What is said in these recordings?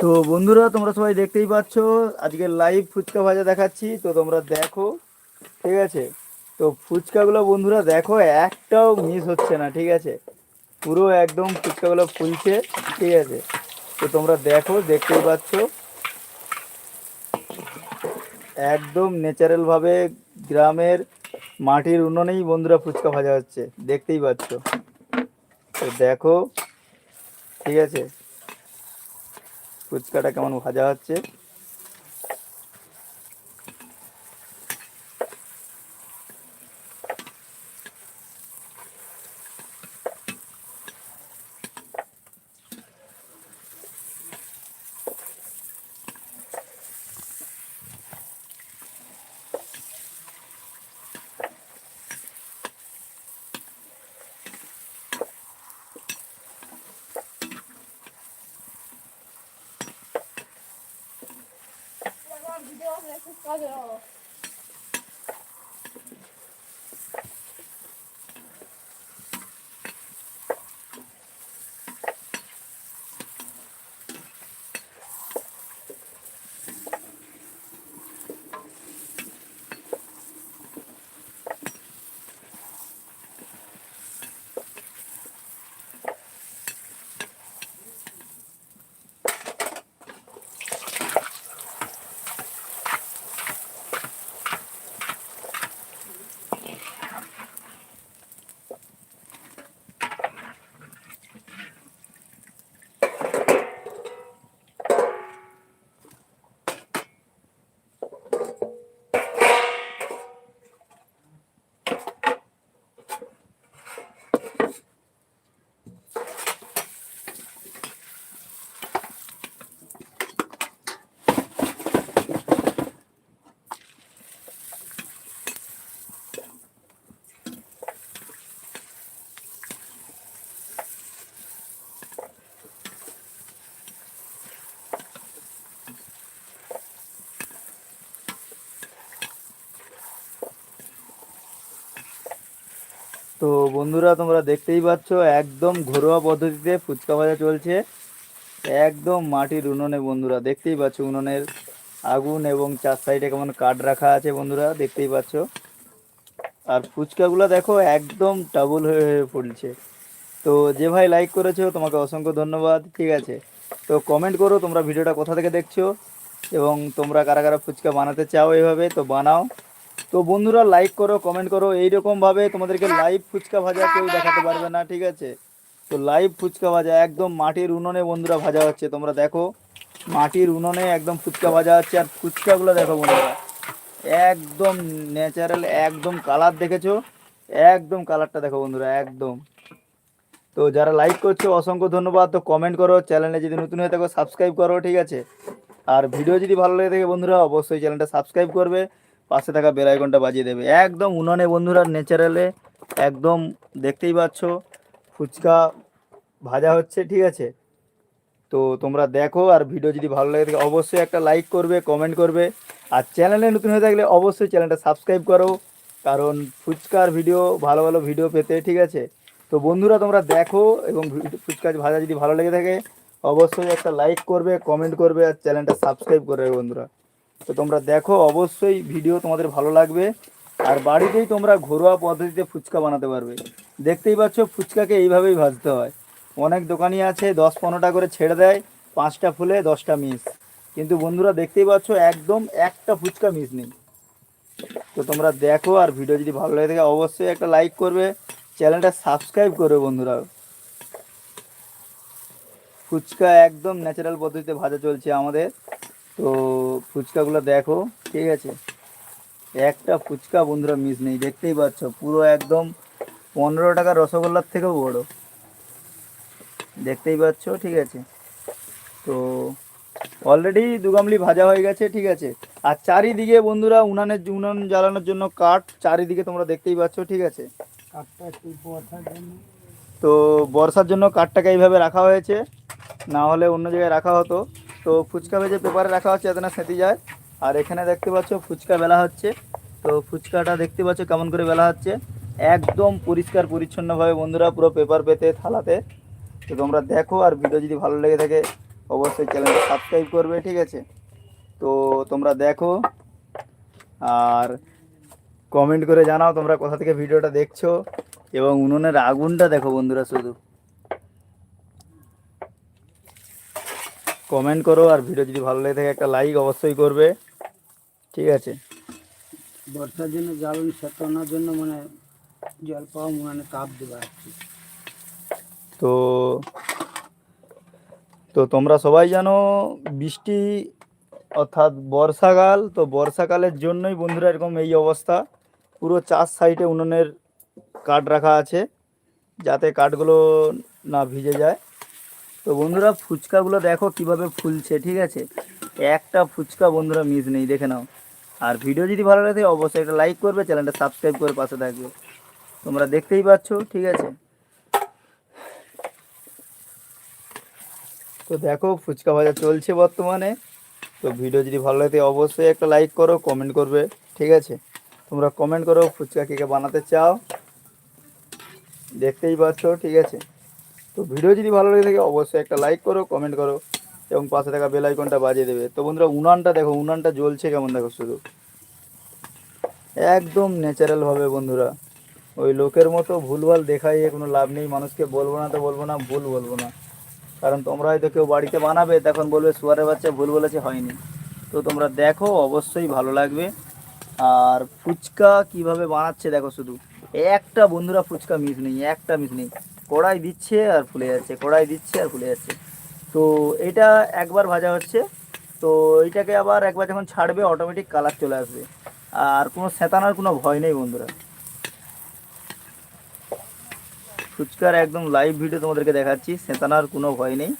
তো বন্ধুরা, তোমরা সবাই দেখতেই পাচ্ছ, আজকে লাইভ ফুচকা ভাজা দেখাচ্ছি, তো তোমরা দেখো, ঠিক আছে? তো ফুচকাগুলো বন্ধুরা, দেখো, একটাও মিস হচ্ছে না, ঠিক আছে? পুরো একদম ফুচকাগুলো ফুলছে, ঠিক আছে? তো তোমরা দেখো, দেখতেই পাচ্ছ। একদম ন্যাচারালভাবে গ্রামের মাটির উনুনেই বন্ধুরা ফুচকা ভাজা হচ্ছে, দেখতেই পাচ্ছ। তো দেখো, ঠিক আছে? ফুচকাটা কেমন ভাজা হচ্ছে? 发给我 তো বন্ধুরা, তোমরা দেখতেই পাচ্ছ, একদম ঘরোয়া পদ্ধতিতে ফুচকা ভাজা চলছে। একদম মাটির উনুনে বন্ধুরা, দেখতেই পাচ্ছ উনুনের আগুন এবং চার সাইডে কেমন কাঠ রাখা আছে বন্ধুরা, দেখতেই পাচ্ছ। আর ফুচকাগুলো দেখো একদম ডাবল হয়ে হয়ে পড়ছে তো যে ভাই লাইক করেছ, তোমাকে অসংখ্য ধন্যবাদ, ঠিক আছে। তো কমেন্ট করো তোমরা ভিডিওটা কোথা থেকে দেখছ, এবং তোমরা কারা কারা ফুচকা বানাতে চাও এইভাবে, তো বানাও। তো বন্ধুরা লাইক করো কমেন্ট করো এইরকম ভাবে তোমাদেরকে লাইভ ফুচকা ভাজা কেউ দেখাতে পারবে না, ঠিক আছে? তো লাইভ ফুচকা ভাজা একদম মাটির উনুনে বন্ধুরা ভাজা হচ্ছে, তোমরা দেখো। মাটির উনুনে একদম ফুচকা ভাজা হচ্ছে, আর ফুচকাগুলো দেখো বন্ধুরা। একদম ন্যাচারাল একদম কালার দেখেছ? একদম কালারটা দেখো বন্ধুরা, একদম। তো যারা লাইক করছ, অসংখ্য ধন্যবাদ। তো কমেন্ট করো চ্যানেলে যদি নতুন হয়ে থাকো সাবস্ক্রাইব করো, ঠিক আছে? আর ভিডিও যদি ভালো লেগে থাকে বন্ধুরা, অবশ্যই চ্যানেলটা সাবস্ক্রাইব করবে। পাশে থাকা বেল বাজিয়ে দেবে। একদম উনুনে বন্ধুরা ন্যাচারালে একদম দেখতেই পাচ্ছ, ফুচকা ভাজা হচ্ছে, ঠিক আছে? তো তোমরা দেখো আর ভিডিও যদি ভালো লাগে থাকে অবশ্যই একটা লাইক করবে, কমেন্ট করবে। আর চ্যানেলে নতুন হয়ে থাকলে অবশ্যই চ্যানেলটা সাবস্ক্রাইব করো, কারণ ফুচকার ভিডিও, ভালো ভালো ভিডিও পেতে, ঠিক আছে? তো বন্ধুরা তোমরা দেখো এবং ফুচকা ভাজা যদি ভালো লেগে থাকে, অবশ্যই একটা লাইক করবে, কমেন্ট করবে, আর চ্যানেলটা সাবস্ক্রাইব করবে বন্ধুরা। তো তোমরা দেখো, অবশ্যই ভিডিও তোমাদের ভালো লাগবে। আর বাড়িতেই তোমরা ঘরোয়া পদ্ধতিতে ফুচকা বানাতে পারবে। দেখতেই পাচ্ছ, ফুচকাকে এইভাবেই ভাজতে হয়। অনেক দোকানই আছে, দশ পনেরোটা করে ছেড়ে দেয়, পাঁচটা ফুলে দশটা মিস। কিন্তু বন্ধুরা, দেখতেই পাচ্ছ, একদম একটা ফুচকা মিস নেই। তো তোমরা দেখো, আর ভিডিও যদি ভালো লাগে থাকে, অবশ্যই একটা লাইক করবে। চ্যানেলটা সাবস্ক্রাইব করবে বন্ধুরা। ফুচকা একদম ন্যাচারাল পদ্ধতিতে ভাজা চলছে আমাদের। তো ফুচকাগুলো দেখো ঠিক আছে? একটা ফুচকা বন্ধুরা মিস নেই দেখতেই পাচ্ছ পুরো একদম পনেরো টাকা রসগোল্লার থেকেও বড়। দেখতেই পাচ্ছ ঠিক আছে? তো অলরেডি দুগামলি ভাজা হয়ে গেছে ঠিক আছে? আর চারিদিকে বন্ধুরা উনানের উনান জ্বালানোর জন্য কাঠ চারিদিকে তোমরা দেখতেই পাচ্ছ ঠিক আছে? তো বর্ষার জন্য কাঠটাকে এইভাবে রাখা হয়েছে না হলে অন্য জায়গায় রাখা হতো। তো ফুচকা ভেজে পেপারে রাখা হচ্ছে, যাতে না সেঁতে যায়। আর এখানে দেখতে পাচ্ছ, ফুচকা বেলা হচ্ছে। তো ফুচকাটা দেখতে পাচ্ছ কেমন করে বেলা হচ্ছে। একদম পরিষ্কার, পরিচ্ছন্নভাবে বন্ধুরা পুরো পেপার পেতে, থালাতে। তো তোমরা দেখো, আর ভিডিও যদি ভালো লেগে থাকে, অবশ্যই চ্যানেলটা সাবস্ক্রাইব করবে, ঠিক আছে? তো তোমরা দেখো, আর কমেন্ট করে জানাও তোমরা কোথা থেকে ভিডিওটা দেখছ। এবং উনুনের আগুনটা দেখো বন্ধুরা শুধু। কমেন্ট করো আর ভিডিও যদি ভালো লেগে থাকে একটা লাইক অবশ্যই করবে। ঠিক আছে? বর্ষার জন্য জ্বালানি সেটানোর জন্য মানে জল পাওয়া মানে তাপ দেওয়া তো তো তোমরা সবাই জানো বৃষ্টি অর্থাৎ বর্ষাকাল তো বর্ষাকালের জন্যই বন্ধুরা এরকম এই অবস্থা। পুরো চার সাইডে উনুনের কাঠ রাখা আছে যাতে কাঠগুলো না ভিজে যায়। তো বন্ধুরা ফুচকাগুলো দেখো কীভাবে ফুলছে, ঠিক আছে? একটা ফুচকা বন্ধুরা মিস নেই, দেখে নাও। আর ভিডিও যদি ভালো লাগে, অবশ্যই একটা লাইক করবে চ্যানেলটা সাবস্ক্রাইব করে পাশে থাকবে। তোমরা দেখতেই পাচ্ছ, ঠিক আছে? তো দেখো, ফুচকা ভাজা চলছে বর্তমানে। তো ভিডিও যদি ভালো লাগে, অবশ্যই একটা লাইক করো কমেন্ট করবে, ঠিক আছে? তোমরা কমেন্ট করো, ফুচকা কে কে বানাতে চাও। দেখতেই পাচ্ছ, ঠিক আছে? তো ভিডিও যদি ভালো লাগে থাকে, অবশ্যই একটা লাইক করো কমেন্ট করো, এবং পাশে থাকা বেল আইকনটা বাজিয়ে দেবে। তো বন্ধুরা, উনানটা দেখো, উনানটা জ্বলছে কেমন দেখো শুধু। একদম ন্যাচারালভাবে বন্ধুরা। ওই লোকের মতো ভুলভাল দেখাইয়ে কোনো লাভ নেই। মানুষকে বলব না তো বলব না, ভুল বলব না। কারণ তোমরা হয়তো কেউ বাড়িতে বানাবে, তখন বলবে, সুয়ারের বাচ্চা ভুল বলেছে, হয়নি। তো তোমরা দেখো, অবশ্যই ভালো লাগবে। আর ফুচকা কীভাবে বানাচ্ছে দেখো শুধু। একটা বন্ধুরা ফুচকা মিস নেই, একটা মিস নেই। কড়াই দিচ্ছে আর ফুলে যাচ্ছে, কড়াই দিচ্ছে আর ফুলে যাচ্ছে। তো এটা একবার ভাজা হচ্ছে, তো এইটাকে আবার একবার যখন ছাড়বে অটোমেটিক কালার চলে আসবে। আর কোনো সেতানার কোনো ভয় নেই বন্ধুরা। ফুচকার একদম লাইভ ভিডিও তোমাদেরকে দেখাচ্ছি সেতানার কোনো ভয় নেই।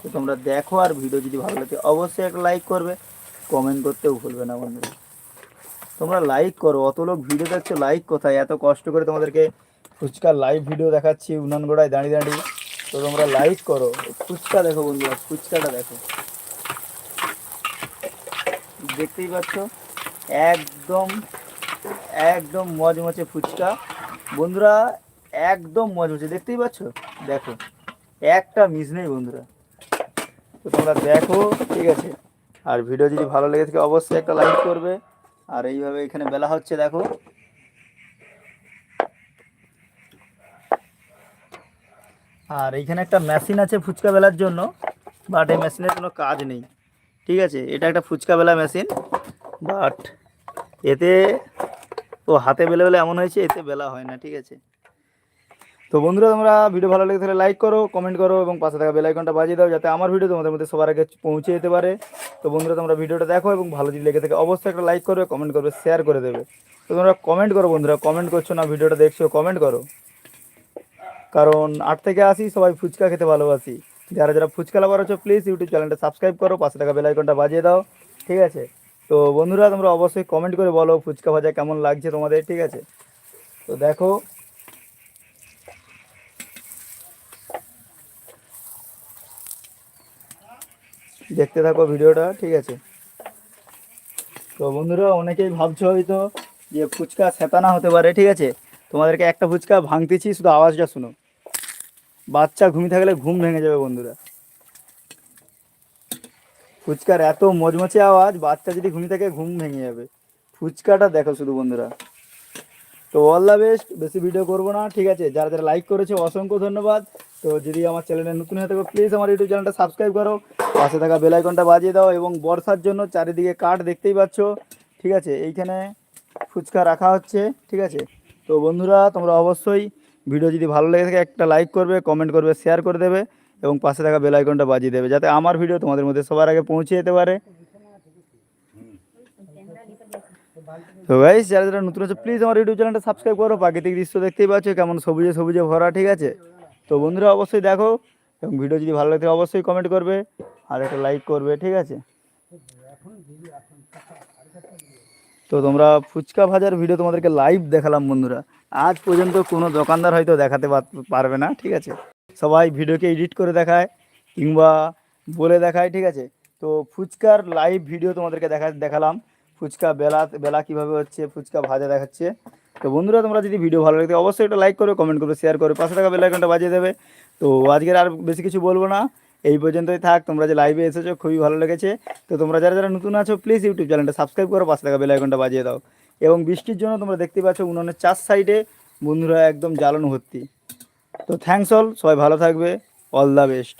তো তোমরা দেখো আর ভিডিও যদি ভালো লাগে, অবশ্যই একটা লাইক করবে। কমেন্ট করতেও ভুলবে না বন্ধুরা। তোমরা লাইক করো, অত লোক ভিডিও দেখছ লাইক কোথায়? এত কষ্ট করে তোমাদেরকে ফুচকার লাইভ ভিডিও দেখাচ্ছি উনান গোড়ায় দাঁড়িয়ে দাঁড়িয়ে। তো তোমরা লাইক করো। ফুচকা দেখো বন্ধুরা, ফুচকাটা দেখো। দেখতেই পাচ্ছ? একদম একদম মজমচে ফুচকা। বন্ধুরা, একদম মজমচে দেখতেই পাচ্ছ? দেখো। একটা মিস নেই বন্ধুরা। তো তোমরা দেখো, ঠিক আছে? আর ভিডিও যদি ভালো লেগে থাকে, অবশ্যই একটা লাইক করবে। আর এইভাবে এখানে বেলা হচ্ছে, দেখো। আর এইখানে একটা মেশিন আছে ফুচকা বেলার জন্য বাট এই মেশিনের কোনো কাজ নেই। ঠিক আছে? এটা একটা ফুচকা বেলা মেশিন বাট এতে তো হাতে বেলে বেলে এমন হয়েছে, এতে বেলা হয় না, ঠিক আছে? তো বন্ধুরা, তোমরা ভিডিও ভালো লেগে তাহলে লাইক করো কমেন্ট করো, এবং পাশে থাকা বেল আইকনটা বাজিয়ে দাও, যাতে আমার ভিডিও তোমাদের মধ্যে সবার আগে পৌঁছে যেতে পারে। তো বন্ধুরা, তোমরা ভিডিওটা দেখো এবং ভালো যদি লেগে থাকে, অবশ্যই একটা লাইক করবে কমেন্ট করবে শেয়ার করে দেবে। তো তোমরা কমেন্ট করো বন্ধুরা কমেন্ট করছ না, ভিডিওটা দেখছ কমেন্ট করো। কারণ আট থেকে আসি সবাই ফুচকা খেতে ভালোবাসি। যারা যারা ফুচকা লাভার আছো প্লিজ ইউটিউব চ্যানেলটা সাবস্ক্রাইব করো, পাশে থাকা বেল আইকনটা বাজিয়ে দাও, ঠিক আছে? তো বন্ধুরা, তোমরা অবশ্যই কমেন্ট করে বলো ফুচকা ভাজা কেমন লাগছে তোমাদের, ঠিক আছে? তো দেখো। দেখতে থাকো ভিডিওটা, ঠিক আছে? তো বন্ধুরা, অনেকেই ভাবছ হয়তো যে ফুচকা সেতানা হতে পারে, ঠিক আছে? তোমাদেরকে একটা ফুচকা ভাঙতেছি, শুধু আওয়াজটা শুনো। বাচ্চা ঘুমিয়ে থাকলে ঘুম ভেঙে যাবে বন্ধুরা। ফুচকার এত মজমচে আওয়াজ, বাচ্চা যদি ঘুমিয়ে থাকে ঘুম ভেঙে যাবে। ফুচকাটা দেখো শুধু বন্ধুরা। তো অল দ্য বেস্ট বেশি ভিডিও করব না, ঠিক আছে? যারা যারা লাইক করেছে, অসংখ্য ধন্যবাদ। তো যদি আমার চ্যানেলে নতুন হয়ে থাকো প্লিজ আমার ইউটিউব চ্যানেলটা সাবস্ক্রাইব করো। পাশে থাকা বেলাইকনটা বাজিয়ে দাও এবং বর্ষার জন্য চারিদিকে কাঠ দেখতেই পাচ্ছ, ঠিক আছে? এইখানে ফুচকা রাখা হচ্ছে, ঠিক আছে? তো বন্ধুরা, তোমরা অবশ্যই ভিডিও যদি ভালো লেগে থাকে, একটা লাইক করবে কমেন্ট করবে শেয়ার করে দেবে এবং পাশে থাকা বেল আইকনটা বাজিয়ে দেবে যাতে আমার ভিডিও তোমাদের মধ্যে সবার আগে পৌঁছে যেতে পারে। তো গাইস যারা যারা নতুন আছে প্লিজ আমার ইউটিউব চ্যানেলটা সাবস্ক্রাইব করো। প্রাকৃতিক দৃশ্য দেখতেই পাচ্ছ, কেমন সবুজে সবুজে ভরা, ঠিক আছে? তো বন্ধুরা, অবশ্যই দেখো এবং ভিডিও যদি ভালো লাগে অবশ্যই কমেন্ট করবে আর একটা লাইক করবে, ঠিক আছে? তো তোমরা ফুচকা ভাজার ভিডিও তোমাদেরকে লাইভ দেখালাম বন্ধুরা। আজ পর্যন্ত কোনো দোকানদার হয়তো দেখাতে পার- পারবে না, ঠিক আছে? সবাই ভিডিওকে এডিট করে দেখায়, কিংবা বলে দেখায়, ঠিক আছে? তো ফুচকার লাইভ ভিডিও তোমাদেরকে দেখা দেখালাম। ফুচকা বেলা বেলা কীভাবে হচ্ছে, ফুচকা ভাজা দেখাচ্ছে। তো বন্ধুরা, তোমরা যদি ভিডিও ভালো লাগে, অবশ্যই একটা লাইক করবে কমেন্ট করবে শেয়ার করবে, পাশে থাকা বেল আইকনটা বাজিয়ে দেবে। তো আজকের আর বেশি কিছু বলব না। এই পর্যন্তই থাক, তোমরা যে লাইভে এসেছ, খুবই ভালো লেগেছে। তো তোমরা যারা যারা নতুন আছো প্লিজ ইউটিউব চ্যানেলটা সাবস্ক্রাইব করো, পাশে থাকা বেলাইকনটা বাজিয়ে দাও। এবং বৃষ্টির জন্য তোমরা দেখতে পাচ্ছ উনুনের চার সাইডে বন্ধুরা একদম জ্বালানো ভর্তি। তো থ্যাংকস অল সবাই ভালো থাকবে অল দ্য বেস্ট